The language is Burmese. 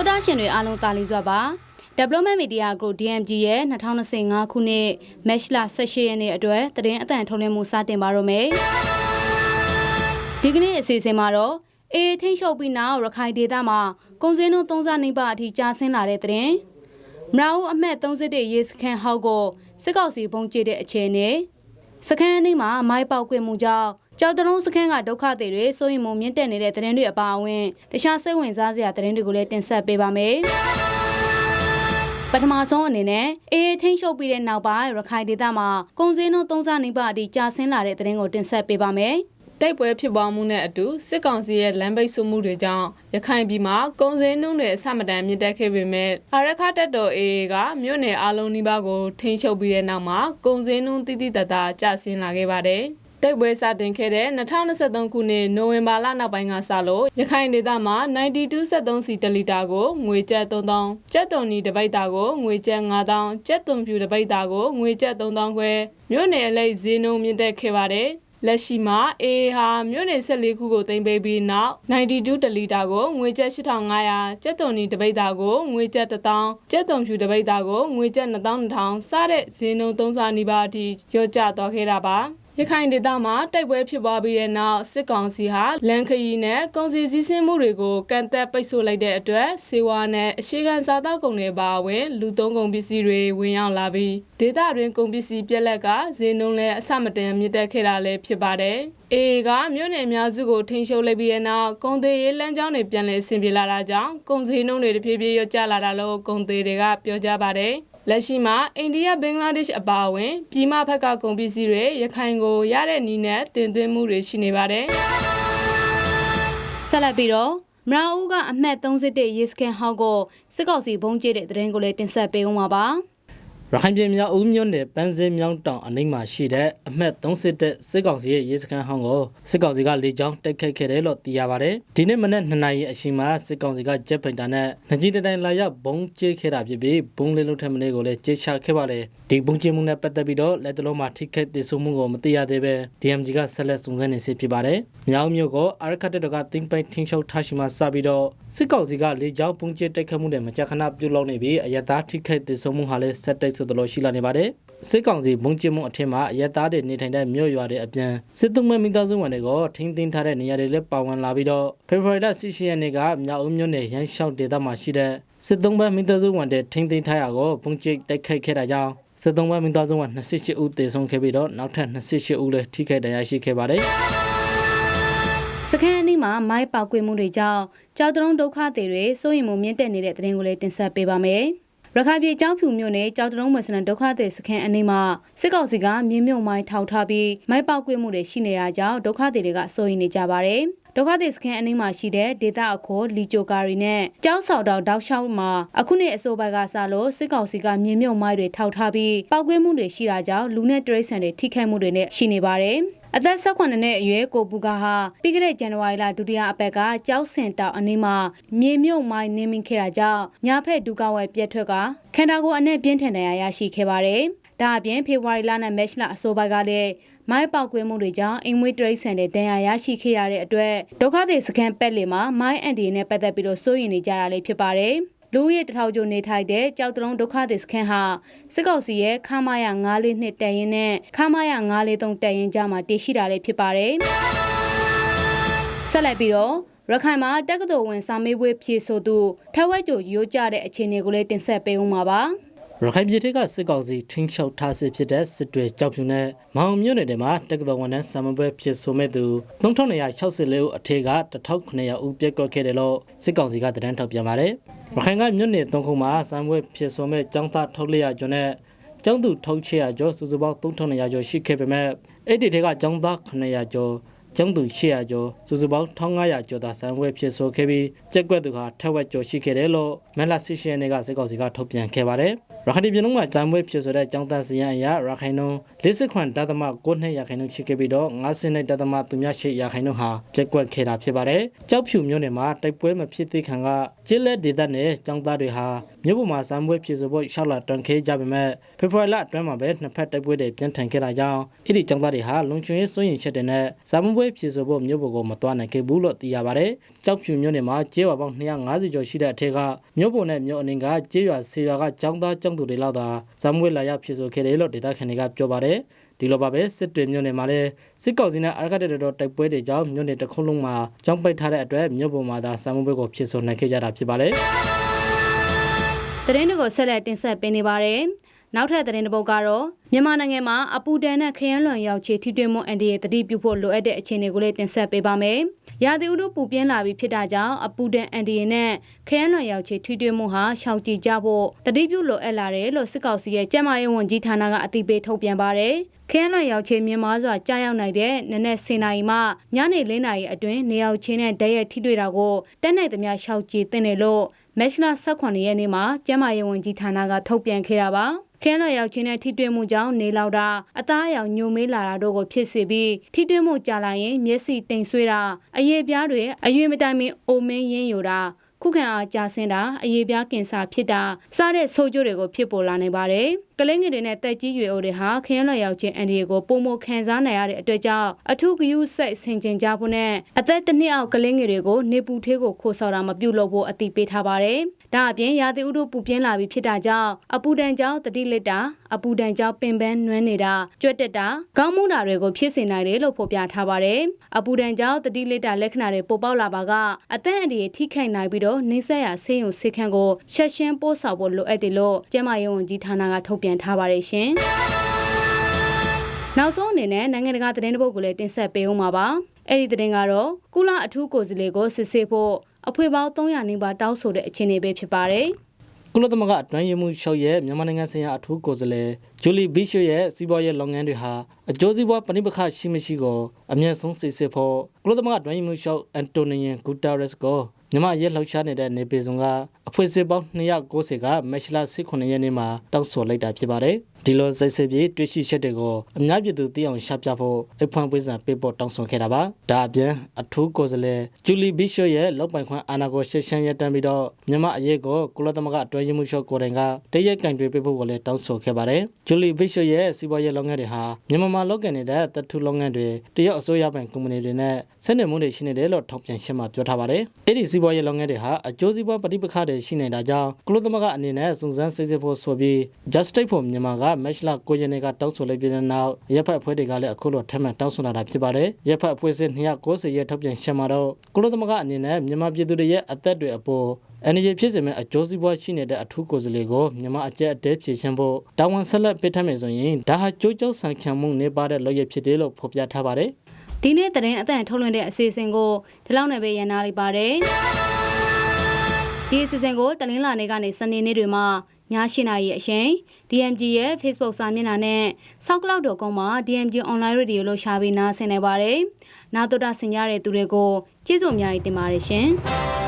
တော်တာရှင်တွေအားလုံးတာလီစွာပါ Development Media Group DMG ရဲ့2025ခုနှစ် Match လ18ရက်နေ့အတွက်သတင်းအသံထုတ်လွှင့်မှုစတင်ပါတော့မယ်ဒီကနေ့အစီအစဉ်မှာတော့အေးထိန်ချုပ်ပြီးနောက်ရခိုင်ဒေသမှာကုန်စည်နှုန်းသုံးစားနေပါအထိကျဆင်းလာတဲ့သတင်းမရဦးအမှတ်31ရေစခန်းဟောက်ကိုစစ်ကောက်စီပုံကျတဲ့အခြေအနေစခန်းအနီးမှာမိုင်းပေါက်ကွေမှုကြောင့် ကြောက်တလုံးစခန်းကဒုက္ခတွေတွေစိုးရင်မှုမြင့်တက်နေတဲ့သတင်းတွေအပါအဝင်တခြားစိတ်ဝင်စားစရာသတင်းတွေကိုလည်းတင်ဆက်ပေးပါမယ်ပထမဆုံးအနေနဲ့အေးထိန်ချုပ်ပြီးတဲ့နောက်ပိုင်းရခိုင်ဒေသမှာကုန်စည်နှုန်းသုံးစားနေပါအထိကျဆင်းလာတဲ့သတင်းကိုတင်ဆက်ပေးပါမယ်။တိုက်ပွဲဖြစ်ပွားမှုနဲ့အတူစစ်ကောင်စီရဲ့လမ်းပိတ်ဆို့မှုတွေကြောင့်ရခိုင်ပြည်မှာကုန်စည်နှုန်းတွေအဆမတန်မြင့်တက်ခဲ့ပေမဲ့အာရခတက်တော် AA ကမြို့နယ်အလုံးနီးပါးကိုထိန်းချုပ်ပြီးတဲ့နောက်မှာကုန်စည်နှုန်းတိတိတတ်တာကျဆင်းလာခဲ့ပါတယ်။ တိုက်ပွဲစတင်ခဲ့တဲ့2023ခုနှစ်နိုဝင်ဘာလနောက်ပိုင်းကစလို့ရခိုင်ဒေသမှာ9273စီတလီတာကိုငွေကျပ်3000ကျပ်တုံနီတပိတ်တာကိုငွေကျပ်9000ကျပ်တုံဖြူတပိတ်တာကိုငွေကျပ်3000ခွဲမြို့နယ်အလိုက်ဈေးနှုန်းမြင့်တက်ခဲ့ပါတယ်။လက်ရှိမှာ AA ဟာမြို့နယ်14ခုကိုတင်ပေးပြီးနောက်92တလီတာကိုငွေကျပ်8500ကျပ်တုံနီတပိတ်တာကိုငွေကျပ်1000ကျပ်တုံဖြူတပိတ်တာကိုငွေကျပ်2200စတဲ့ဈေးနှုန်းသုံးစားနီးပါးအထိကျော့ကျသွားခဲ့တာပါ ရခိုင်ဒေသမှာတိုက်ပွဲဖြစ်ပွားပြီးတဲ့နောက်စစ်ကောင်စီဟာလန်ခရီနဲ့ကုန်စည်စည်းစိမ်မှုတွေကိုကန့်သက်ပိတ်ဆို့လိုက်တဲ့အတွက်စေဝါနဲ့အရှိကန်စားတောက်ကုန်တွေပါဝင်လူသုံးကုန်ပစ္စည်းတွေဝင်ရောက်လာပြီးဒေသတွင်းကုန်ပစ္စည်းပြက်လက်ကဈေးနှုန်းလည်းအဆမတန်မြင့်တက်ခဲ့တာလည်းဖြစ်ပါတယ်။ AA ကမြို့နယ်အများစုကိုထိန်းချုပ်လိုက်ပြီးတဲ့နောက်ကုန်သေးရေးလမ်းကြောင်းတွေပြန်လည်ဆင်ပြေလာတာကြောင့်ကုန်စည်နှုန်းတွေတဖြည်းဖြည်းလျော့ကျလာတာလို့ကုန်သေးတွေကပြောကြပါတယ်။ လက်ရှိမှာအိန္ဒိယဘင်္ဂလားဒေ့ရှ်အပါအဝင်ပြည်မဘက်ကကုန်ပစ္စည်းတွေရခိုင်ကိုရတဲ့နီးနဲ့တင်သွင်းမှုတွေရှိနေပါတယ်ဆက်လက်ပြီးတော့မရာဦးကအမှတ်31ရေစကန်ဟောက်ကိုစစ်ကောက်စီဘုံကျတဲ့သတင်းကိုလည်းတင်ဆက်ပေးဦးမှာပါ ရခိုင်ပြည်မြောက်ဦးမြို့နယ်ပန်းစင်းမြောင်းတောင်အနိမ့်မှာရှိတဲ့အမှတ်30တဲ့စစ်ကောင်စီရဲ့ရေစခန်းဟောင်းကိုစစ်ကောင်စီကလေကြောင်းတိုက်ခိုက်ခဲ့တယ်လို့သိရပါတယ်။ဒီနေ့မနက်2နာရီအချိန်မှာစစ်ကောင်စီကဂျက်ဖိုက်တာနဲ့ငကြီးတတိုင်းလာရောက်ဘုံကျဲခဲ့တာဖြစ်ပြီးဘုံလေးလုံးထက်မလေးကိုလည်းကျဲချခဲ့ပါတယ်။ဒီဘုံကျဲမှုနဲ့ပတ်သက်ပြီးတော့လက်တလုံးမှာထိခိုက်ဒေဆုံးမှုကိုမသိရသေးပဲ DMG ကဆက်လက်စုံစမ်းနေစေဖြစ်ပါတယ်။မြောက်မြို့ကိုအာရခတ်တက်တော်ကတင်းပိုင်ထင်းချုပ်ထားရှိမှစပြီးတော့စစ်ကောင်စီကလေကြောင်းဘုံကျဲတိုက်ခတ်မှုတွေမကြာခဏပြုလုပ်နေပြီးအယက်သားထိခိုက်ဒေဆုံးမှုဟာလည်းဆက်တိုက်ဆိုသလိုရှိလာနေပါတယ်။စစ်ကောင်စီဘုံကျင်းမှုအထင်မှာအရက်သားတွေနေထိုင်တဲ့မြို့ရွာတွေအပြင်စစ်သုံးမဲ့မိသားစုဝင်တွေကိုထိန်းသိမ်းထားတဲ့နေရာတွေလည်းပါဝင်လာပြီးတော့ဖေဖော်ဝါရီလ18ရက်နေ့ကမြောက်ဦးမြို့နယ်ရန်ရှောက်ဒေသမှာရှိတဲ့စစ်သုံးမဲ့မိသားစုဝင်တွေထိန်းသိမ်းထားရကိုဘုံကျိတ်တိုက်ခိုက်ခဲ့တာကြောင့်စစ်သုံးမဲ့မိသားစုဝင်28ဦးသေဆုံးခဲ့ပြီးတော့နောက်ထပ်28ဦးလည်းထိခိုက်ဒဏ်ရာရှိခဲ့ပါတယ်စခန်းအနီးမှာမိုင်းပေါက်ကွေမှုတွေကြောင့်ကြောက်တုံးဒုက္ခတွေတွေစိုးရင်မှုမြင့်တက်နေတဲ့သတင်းကိုလည်းတင်ဆက်ပေးပါမယ်။ ရခိုင်ပြည်ကြောက်ဖြူမြို့နယ်ကြောက်တုံးမွေစနဒုက္ခတွေစခန်းအနီးမှာစစ်ကောင်စီကမြင်းမြုံမိုင်းထောက်ထားပြီးမိုင်းပေါက်ကွေမှုတွေရှိနေတာကြောင့်ဒုက္ခတွေကစိုးရင်နေကြပါတယ်။ဒုက္ခသည်စခန်းအနီးမှာရှိတဲ့ဒေတာအခေါ်လီချိုကာရီနဲ့ကြောက်ဆောက်တောက်တောက်လျှောက်မှာအခုနှစ်အစိုးဘက်ကစလို့စစ်ကောင်စီကမြင်းမြုံမိုင်းတွေထောက်ထားပြီးပေါက်ကွေးမှုတွေရှိတာကြောင့်လူနဲ့တရိတ်ဆန်တွေထိခိုက်မှုတွေနဲ့ရှိနေပါတယ်။ အသက်18နှစ်အရွယ်ကိုပူကဟာပြီးခဲ့တဲ့ဇန်နဝါရီလဒုတိယအပတ်ကကြောက်စင်တောင်အနီးမှာမြေမြုပ်မိုင်းနင်းမိခဲ့တာကြောင့်ညာဖက်ဒူကဝဲပြက်ထွက်ကခန္ဓာကိုယ်အနဲ့ပြင်းထန်ဒဏ်ရာရရှိခဲ့ပါတယ်။ဒါအပြင်ဖေဖော်ဝါရီလနဲ့မက်လအစိုးဘက်ကလည်းမိုင်းပေါက်ကွေးမှုတွေကြောင့်အိမ်မွေးတရိတ်ဆန်တဲ့ဒဏ်ရာရရှိခဲ့ရတဲ့အတွက်ဒုက္ခသည်စခန်းပက်လီမှာမိုင်းအန်ဒီနဲ့ပတ်သက်ပြီးတော့စိုးရိမ်နေကြတာလေးဖြစ်ပါတယ်။ လူရဲ့တထောင်ကျော်နေထိုင်တဲ့ကြောက်တလုံးဒုက္ခသည်စခန်းဟာစစ်ကောက်စီရဲ့ခမာယ942တက်ရင်နဲ့ခမာယ943တက်ရင်ကြားမှာတည်ရှိတာလေးဖြစ်ပါတယ်။ဆက်လက်ပြီးတော့ရခိုင်မှာတက္ကသိုလ်ဝင်စာမေးပွဲဖြေဆိုသူထက်ဝက်ကြိုရိုးကြတဲ့အခြေအနေကိုလည်းတင်ဆက်ပေးဦးမှာပါ။ ရခိုင်ပြည်ထက်ကစစ်ကောင်စီထင်းချုပ်ထားစစ်ဖြစ်တဲ့စစ်တွေကြောက်ဖြူနဲ့မောင်မြို့နယ်တွေမှာတက္ကသိုလ်ဝန်ထမ်းစာမပွဲဖြစ်ဆိုမဲ့သူ3964ဦးအထက်က1900ဦးပြက်ကွက်ခဲ့တယ်လို့စစ်ကောင်စီကသတင်းထုတ်ပြန်ပါတယ်။ရခိုင်ကမြို့နယ်သုံးခုမှာစာမပွဲဖြစ်ဆိုမဲ့ចောင်းသားထုတ်လျက်ကျော်နဲ့ကျောင်းသူထုတ်ချရကျော်စုစုပေါင်း3900ကျော်ရှိခဲ့ပေမဲ့အဲ့ဒီတွေကចောင်းသား900ကျော်ကျုံသူ800ကျော်စုစုပေါင်း1500ကျော်သာဆံဝဲဖြစ်ဆိုခဲ့ပြီးကြက်ကွက်သူဟာထက်ဝက်ကျော်ရှိခဲ့တယ်လို့မက်လာဆီရှန်နေကစစ်ကောင်စီကထုတ်ပြန်ခဲ့ပါတယ်။ ရခိုင်ပြည်နယ်မှာဇံဝဲဖြစ်ဆိုတဲ့ចောင်းသားစီရန်အရရခိုင်နုံ 40ခွန်တသမ9ရာခိုင်နှုန်းရှိခဲ့ပြီးတော့50တသမ38ရာခိုင်နှုန်းဟာပြက်ကွက်ခဲ့တာဖြစ်ပါတယ်။ကြောက်ဖြူမြို့နယ်မှာတိုက်ပွဲမဖြစ်သေးခင်ကကျစ်လက်ဒေသနဲ့ចောင်းသားတွေဟာမြို့ပေါ်မှာစံပွဲဖြစ်ဆိုဖို့ရှောက်လာတန်ခဲကြပေမဲ့ဖေဖော်ဝါရီလအတွင်းမှာပဲနှစ်ဖက်တိုက်ပွဲတွေပြင်းထန်ခဲ့တာကြောင့်အဲ့ဒီចောင်းသားတွေဟာလုံခြုံရေးစိုးရိမ်ချက်တွေနဲ့စံပွဲဖြစ်ဆိုဖို့မြို့ပေါ်ကိုမသွားနိုင်ခဲ့ဘူးလို့သိရပါတယ်။ကြောက်ဖြူမြို့နယ်မှာကျေးရွာပေါင်း250ကျော်ရှိတဲ့အထက်ကမြို့ပေါ်နဲ့မြို့အနည်းကကျေးရွာဆေးရွာကចောင်းသားចောင်းသူတွေလောက်သာစံပွဲလာရောက်ဖြစ်ဆိုခဲ့တယ်လို့ဒေသခံတွေကပြောပါတယ်။ ယ်ဒီလိုပါပဲစစ်တွေမြို့နယ်မှာလည်းစစ်ကောင်စီနဲ့အာရကတဲ့တော်တိုက်ပွဲတွေကြောင့်မြို့နယ်တစ်ခုလုံးမှာကြောင်းပိတ်ထားတဲ့အတွက်မြို့ပေါ်မှာသာစာမှုပွဲကိုဖြစ်ဆိုနိုင်ခဲ့ကြတာဖြစ်ပါလေသတင်းတွေကိုဆက်လက်တင်ဆက်ပေးနေပါတယ်။နောက်ထပ်သတင်းတစ်ပုဒ်ကတော့မြန်မာနိုင်ငံမှာအပူဒဏ်နဲ့ခရမ်းလွန်ရောက်ချေထိတွေ့မှုအန်ဒီရဲ့တတိပြုဖို့လိုအပ်တဲ့အခြေအနေကိုလည်းတင်ဆက်ပေးပါမယ်။ ရာသီဥတုပူပြင်းလာပြီးဖြစ်တာကြောင့်အပူဒဏ်အန်ဒီရဲ့နဲ့ခရမ်းလွန်ရောက်ချေထိတွေ့မှုဟာရှောင်ကြဉ်ကြဖို့တတိပြုလိုအပ်လာတယ်လို့စစ်ကောင်စီရဲ့ကျန်းမာရေးဝန်ကြီးဌာနကအသိပေးထုတ်ပြန်ပါတယ်။ခရမ်းလွန်ရောက်ချေမြင်မာစွာကြားရောက်နိုင်တဲ့နနက်10နာရီမှညနေ4နာရီအတွင်းနေရောက်ချင်းနဲ့ဓာတ်ရိုက်ထိတွေ့တာကိုတက်နိုင်သမျှရှောက်ကြည်တင်တယ်လို့မက်ရှလာ18ရက်နေ့မှာကျန်းမာရေးဝန်ကြီးဌာနကထုတ်ပြန်ခဲ့တာပါ ခင်းတော်ရောက်ချင်းတဲ့ထိတွေ့မှုကြောင့်နေလောက်တာအသားအရောင်ညိုမေးလာတာတို့ကိုဖြစ်စေပြီးထိတွေ့မှုကြာလာရင်မျက်စိတိမ်ဆွေးတာအရေးပြားတွေအရွေမတိုင်မင်အိုမင်းရင်းယူတာ ခုခံအားကြာဆင်းတာအရေးပြားကင်ဆာဖြစ်တာစတဲ့ဆိုးကျိုးတွေကိုဖြစ်ပေါ်လာနိုင်ပါတယ်။ကလေးငယ်တွေနဲ့တက်ကြီးရွယ်အိုတွေဟာခရမ်းလွယ်ရောက်ခြင်းအန်ဒီရီကိုပုံမခံစားနိုင်ရတဲ့အတွက်ကြောင့်အထူးဂရုစိုက်ဆင်ခြင်ကြဖို့နဲ့အသက်တစ်နှစ်အောက်ကလေးငယ်တွေကိုနေပူသေးကိုခိုးဆော်တာမပြုလုပ်ဖို့အတိပေးထားပါတယ်။ဒါအပြင်ရာသီဥတုပူပြင်းလာပြီးဖြစ်တာကြောင့်အပူဒဏ်ကြောင့်တတိလစ်တာအပူဒဏ်ကြောင့်ပင်ပန်းနွမ်းနေတာကြွက်တက်တာကောင်းမှုတာတွေကိုဖြစ်စေနိုင်တယ်လို့ဖော်ပြထားပါတယ်။အပူဒဏ်ကြောင့်တတိလစ်တာလက္ခဏာတွေပေါ်ပေါက်လာပါကအသက်အန္တရာယ်ထိခိုက်နိုင်ပြီးတော့နှိမ့်ဆက်ရဆေးရုံဆေးခန်းကိုရှက်ရှင်းပို့ဆောင်ဖို့လိုအပ်တယ်လို့ကျန်းမာရေးဝန်ကြီးဌာနကထုတ်ပြန်ထားပါတယ်ရှင်။နောက်ဆုံးအနေနဲ့နိုင်ငံတကာသတင်းတစ်ပုဒ်ကိုလည်းတင်ဆက်ပေးအောင်ပါပါ။အဲ့ဒီသတင်းကတော့ကုလအထူးကိုယ်စားလှယ်ကိုစစ်ဆေးဖို့အဖွဲ့ပေါင်း300နီးပါးတောင်းဆိုတဲ့အခြေအနေပဲဖြစ်ပါတယ်။ကုလသမဂ္ဂအတွင်းရေးမှူးချုပ်ရဲ့မြန်မာနိုင်ငံဆိုင်ရာအထူးကိုယ်စားလှယ်ဂျူလီဘီရှိုရဲ့စီးပွားရေးလုပ်ငန်းတွေဟာအကျိုးစီးပွားပဏိပခရှိမရှိကိုအမြင့်ဆုံးစစ်ဆေးဖို့ကုလသမဂ္ဂအတွင်းရေးမှူးချုပ်အန်တိုနီယန်ဂူတာရက်စ်ကို မြန်မာရဲလှောက်ရှားနေတဲ့နေပြည်တော်က အဖွဲ့အစည်းပေါင်း290ကမက်ရှလာ18ရက်နေ့မှာတောက်ဆိုလိုက်တာဖြစ်ပါတယ်ဒီလိုစိတ်စစ်ပြေတွေ့ရှိချက်တွေကိုအများပြည်သူသိအောင်ရှာပြဖို့အဖွင့်ပွင့်စာပေးဖို့တောင်းဆိုခဲ့တာပါဒါအပြင်အထူးကိုယ်စားလှယ်ဂျူလီဘီရှိုရဲ့လောက်ပိုင်ခွင့်အာဏာကိုရှင်းရှင်းရတမ်းပြီးတော့မြန်မာအရေးကိုကုလသမဂ္ဂအတွင်းရေးမှူးချုပ်ကိုယ်တိုင်ကတရက်ကင်တွေပေးဖို့ကိုလည်းတောင်းဆိုခဲ့ပါတယ်ဂျူလီဘီရှိုရဲ့စီးပွားရေးလုပ်ငန်းတွေဟာမြန်မာမှာလုပ်ကိုင်နေတဲ့တထူလုပ်ငန်းတွေတရုတ်အစိုးရပိုင်ကုမ္ပဏီတွေနဲ့ဆက်နွယ်မှုတွေရှိနေတယ်လို့ထောက်ပြန်ရှင်းမှာပြောထားပါတယ်အဲ့ဒီစီးပွားရေးလုပ်ငန်းတွေဟာအကျိုးစီးပွားပဋိပက္ခတွေရှိနေတာကြောင့်ကုလသမဂ္ဂအနေနဲ့စုံစမ်းစစ်ဆေးဖို့ဆိုပြီး Justice for မြန်မာကမက်ရှလာကိုရနေကတောင်းဆိုလိုက်ပြီးတဲ့နောက်ရပ်ဖက်အဖွဲ့တွေကလည်းအခုလိုထပ်မံတောင်းဆိုလာတာဖြစ်ပါတယ်ရပ်ဖက်အဖွဲ့စစ်290ရဲ့ထောက်ပြန်ရှင်းမှာတော့ကုလသမဂ္ဂအနေနဲ့မြန်မာပြည်သူတွေရဲ့အသက်တွေအပေါ် energy ဖြစ်စေမဲ့အကျိုးစီးပွားရှိနေတဲ့အထူးကိုယ်စားလှယ်ကိုမြန်မာအကြက်အတဲဖြည့်ရှင်ဖို့တာဝန်ဆက်လက်ပေးထမ်းမယ်ဆိုရင်ဒါဟာကြိုးကြောက်ဆန်ခံမှုနေပါတဲ့လုပ်ရဖြစ်တယ်လို့ဖော်ပြထားပါတယ်ဒီနေ့သတင်းအတန်ထုတ်လွှင့်တဲ့အစီအစဉ်ကိုဒီလောက်နဲ့ပဲရန်နာလိုက်ပါတယ် ဒီအစီအစဉ်ကိုတလင်းလာနေကနေစနေနေ့တွေမှာည8နာရီအချိန် DMG ရဲ့ Facebook စာမျက်နှာနဲ့ soundcloud.com မှာ DMG online radio လို့ရှာပြီးနားဆင်နေပါတယ်။နားတော်တာဆင်ကြတဲ့သူတွေကိုကျေးဇူးအများကြီးတင်ပါတယ်ရှင်။